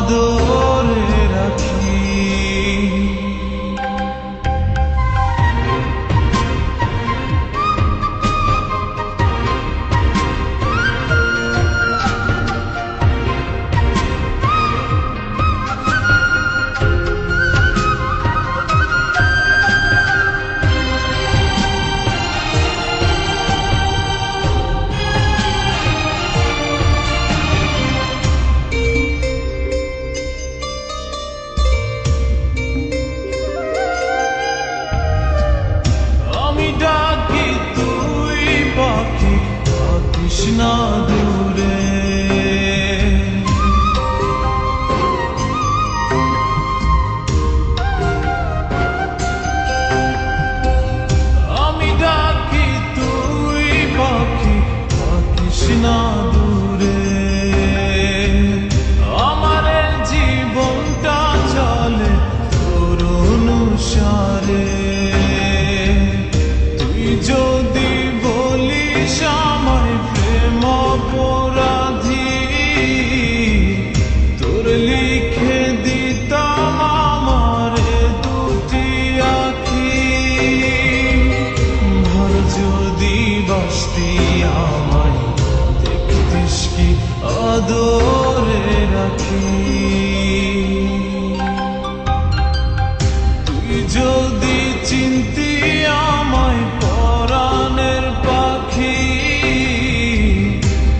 the তুই চিন্তি আমায় পাখি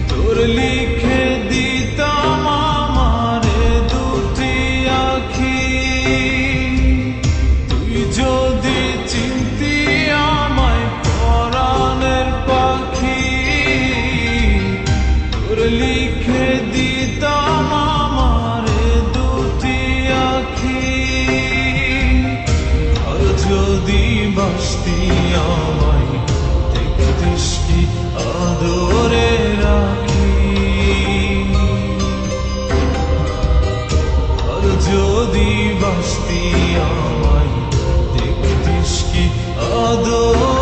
তোর লিখে দিতাম তুই চিন্তি আমায় পাখি তোর লিখে আমায় দেখে দৃষ্টি আদরে রাখি? আর যদি বাসতি আমায় দেখে দৃষ্টি আদরে